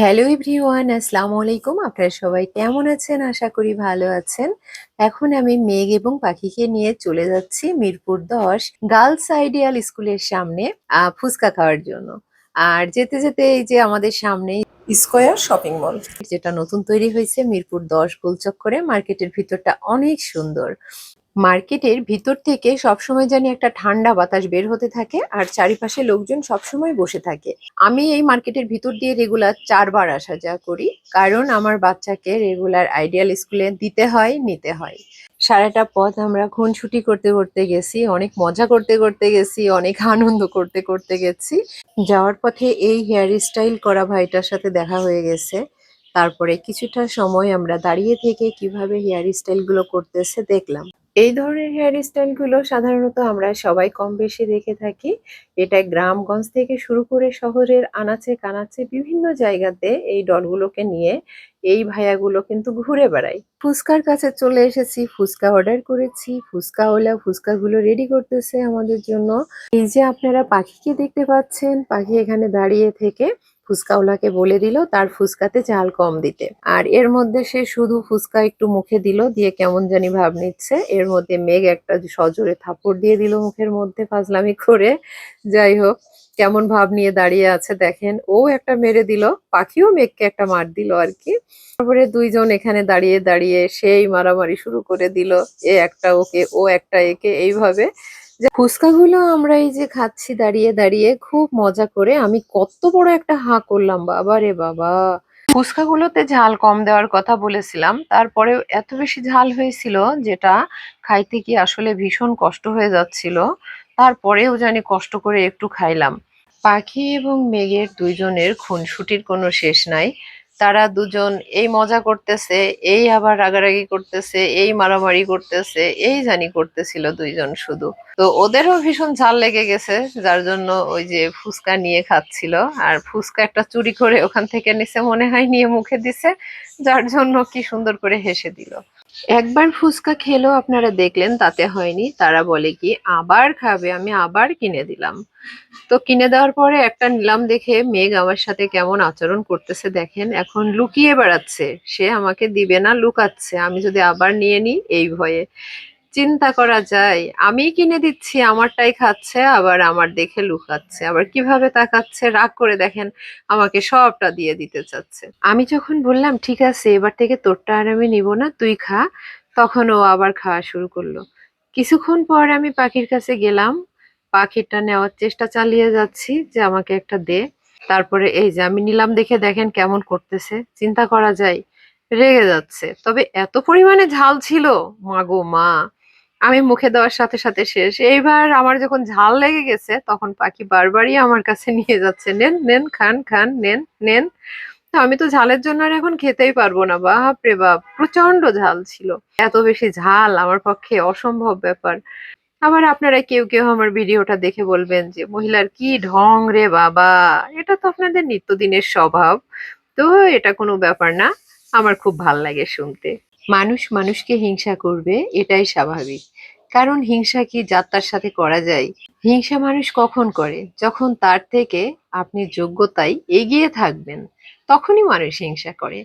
Hello everyone আসসালামু আলাইকুম আপনারা সবাই কেমন আছেন? আশা করি ভালো আছেন। এখন আমি মেঘ এবং পাখিকে নিয়ে চলে যাচ্ছি মিরপুর দশ গার্লস আইডিয়াল স্কুলের সামনে ফুচকা খাওয়ার জন্য। আর যেতে যেতে এই যে আমাদের সামনে স্কোয়ার শপিং মল, যেটা নতুন তৈরি হয়েছে মিরপুর দশ গোলচক্করে, মার্কেটের ভিতরটা অনেক সুন্দর। মার্কেটের ভিতর থেকে সবসময় জানি একটা ঠান্ডা বাতাস বের হতে থাকে আর চারিপাশে লোকজন সবসময় বসে থাকে। আমি এই মার্কেটের ভিতর দিয়ে রেগুলার চারবার আসা যাওয়া করি, কারণ আমার বাচ্চাকে রেগুলার আইডিয়াল স্কুলে দিতে হয়, নিতে হয়। সারাটা পথ আমরা খুনছুটি করতে করতে গেছি, অনেক মজা করতে করতে গেছি, অনেক আনন্দ করতে করতে গেছি। যাওয়ার পথে এই হেয়ার স্টাইল করা ভাইটার সাথে দেখা হয়ে গেছে। তারপরে কিছুটা সময় আমরা দাঁড়িয়ে থেকে কীভাবে হেয়ার স্টাইলগুলো করতেছে দেখলাম। এই ধরনের হেয়ার স্টাইলগুলো সাধারণত আমরা সবাই কম বেশি দেখে থাকি। এটা গ্রামগঞ্জ থেকে শুরু করে শহরের আনাচে কানাচে বিভিন্ন জায়গাতে এই ডলগুলোকে নিয়ে এই ভাইয়াগুলো কিন্তু ঘুরে বেড়ায়। ফুচকার কাছে চলে এসেছি, ফুচকা অর্ডার করেছি। ফুচকাওয়ালা ফুচকাগুলো রেডি করতেছে আমাদের জন্য। এই যে আপনারা পাখিকে দেখতে পাচ্ছেন, পাখি এখানে দাঁড়িয়ে থেকে ফুচকাওয়ালাকে বলে দিল তার ফুচকাতে ঝাল কম দিতে। আর এর মধ্যে সে শুধু ফুচকা একটু মুখে দিল, দিয়ে কেমন জানি ভাব নিচ্ছে। এর মধ্যে মেঘ একটা সজোরে থাপড় দিয়ে দিল মুখের মধ্যে ফাজলামি করে। যাই হোক, কেমন ভাব নিয়ে দাঁড়িয়ে আছে দেখেন। ও একটা মেরে দিল, পাখিও মেঘকে একটা মার দিল আর কি। তারপরে দুইজন এখানে দাঁড়িয়ে দাঁড়িয়ে সেই মারামারি শুরু করে দিল, এ একটা ওকে, ও একটা একে। এইভাবে যে ফুচকাগুলো আমরা এই যে খাচ্ছি দাঁড়িয়ে দাঁড়িয়ে, খুব মজা করে আমি কত বড় একটা হা করলাম, বাবা রে বাবা। ফুচকাগুলোতে ঝাল কম দেওয়ার কথা বলেছিলাম তারপরেও এত বেশি ঝাল হয়েছিল যেটা খাইতে কি আসলে ভীষণ কষ্ট হয়ে যাচ্ছিল, তারপরেও জানি কষ্ট করে একটু খাইলাম। পাখি এবং মেঘের দুইজনের খুনসুটির কোনো শেষ নাই। তারা দুজন এই মজা করতেছে, এই আবার রাগারাগি করতেছে, এই মারামারি করতেছে, এই জানি করতেছিল দুইজন শুধু। তো ওদেরও ভীষণ ঝাল লেগে গেছে, যার জন্য ওই যে ফুচকা নিয়ে খাচ্ছিল। আর ফুচকা একটা চুরি করে ওখান থেকে নিচে মনে হয় নিয়ে মুখে দিছে, যার জন্য কি সুন্দর করে হেসে দিল। একবার ফুচকা খেলেও আপনারা দেখলেন তাতে হয়নি। তারা বলে কি, আবার খাবে, আমি আবার কিনে দিলাম। তো কিনে দেওয়ার পরে একটা নিলাম দেখে মেঘ আমার সাথে কেমন আচরণ করতেছে দেখেন, এখন লুকিয়ে বেড়াচ্ছে। সে আমাকে দিবে না, লুকাচ্ছে। আমি যদি আবার নিয়ে নিই, এই ভয়ে। চিন্তা করা যায়। আমি কিনে দিচ্ছি, আমারটাই খাচ্ছে, আবার আমার দেখে লুকাচ্ছে। আবার কীভাবে তাকাচ্ছে, রাগ করে দেখেন, আমাকে সবটা দিয়ে দিতে চাচ্ছে। আমি যখন বললাম, ঠিক আছে, এবার থেকে তোরটা আর আমি নিব না, তুই খা। তখন ও আবার খাওয়া শুরু করল। কিছুক্ষণ পর আমি পাখির কাছে গেলাম। পাখিটা নেওয়ার চেষ্টা চালিয়ে যাচ্ছি যে আমাকে একটা দে। তারপরে এই যে আমি নিলাম দেখে দেখেন কেমন করতেছে। চিন্তা করা যায়, রেগে যাচ্ছে। তবে এত পরিমাণে ঝাল ছিল মাগো মা। আমি মুখে দেওয়ার সাথে সাথে শেষ। এইবার আমার যখন ঝাল লেগে গেছে, তখন পাখি বারবারই আমার কাছে নিয়ে যাচ্ছে, নেন নেন, খান খান, নেন নেন। আমি তো ঝালের জন্য আর এখন খেতেই পারব না, বাপ রে বাপ প্রচণ্ড ঝাল ছিল। এত বেশি ঝাল আমার পক্ষে অসম্ভব ব্যাপার। আবার আপনারা কেউ কেউ আমার ভিডিওটা দেখে বলবেন যে, মহিলার কি ঢং রে বাবা? এটা তো আপনাদের নিত্যদিনের স্বভাব। তো এটা কোনো ব্যাপার না, আমার খুব ভালো লাগে শুনতে। মানুষ মানুষকে হিংসা করবে, এটাই স্বাভাবিক। কারণ হিংসা কি যাত্রার সাথে করা যায়? হিংসা মানুষ কখন করে? যখন তার থেকে আপনি যোগ্যতায় এগিয়ে থাকবেন, তখনই মানুষ হিংসা করে।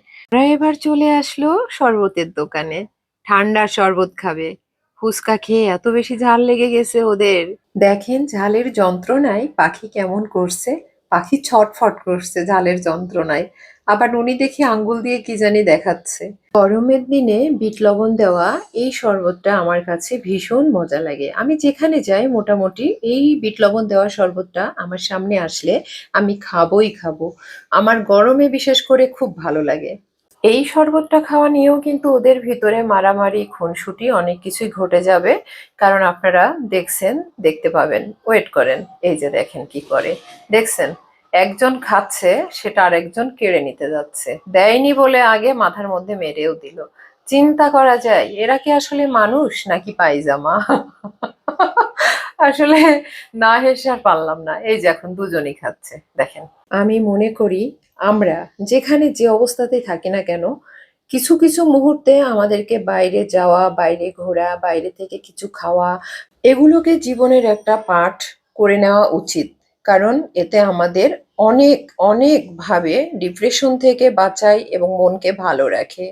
এবার চলে আসলো শরবতের দোকানে। ঠান্ডা শরবত খাবে। ফুচকা খেয়ে এত বেশি ঝাল লেগে গেছে ওদের। দেখেন ঝালের যন্ত্রণায় পাখি কেমন করছে? পাখি ছটফট করছে ঝালের যন্ত্রণায়। আবার উনি দেখি আঙ্গুল দিয়ে কি জানি দেখাচ্ছে। গরমের দিনে বিট লবণ দেওয়া এই শরবতটা আমার কাছে ভীষণ মজা লাগে। আমি যেখানে যাই মোটামুটি এই বিট লবণ দেওয়া শরবতটা আমার সামনে আসলে আমি খাবোই খাব। আমার গরমে বিশেষ করে খুব ভালো লাগে। এই শরবতটা খাওয়া নিয়েও কিন্তু ওদের ভিতরে মারামারি, খুনসুটি অনেক কিছুই ঘটে যাবে। কারণ আপনারা দেখছেন, দেখতে পাবেন। ওয়েট করেন, এই যে দেখেন কি করে। দেখছেন? একজন খাচ্ছে, সেটা আরেকজন কেড়ে নিতে যাচ্ছে। দেয়নি বলে আগে মাথার মধ্যে মেরেও দিল। চিন্তা করা যায়, এরা কি আসলে মানুষ নাকি পায়জামা? আসলে না হেসে আর পারলাম না। এই যে এখন দুজনই খাচ্ছে, দেখেন। আমি মনে করি আমরা যেখানে যে অবস্থাতেই থাকি না কেন, কিছু কিছু মুহূর্তে আমাদেরকে বাইরে যাওয়া, বাইরে ঘোরা, বাইরে থেকে কিছু খাওয়া, এগুলোকে জীবনের একটা পাঠ করে নেওয়া উচিত। কারণ এতে আমাদের অনেক অনেকভাবে ডিপ্রেশন থেকে বাঁচায় এবং মনকে ভালো রাখে।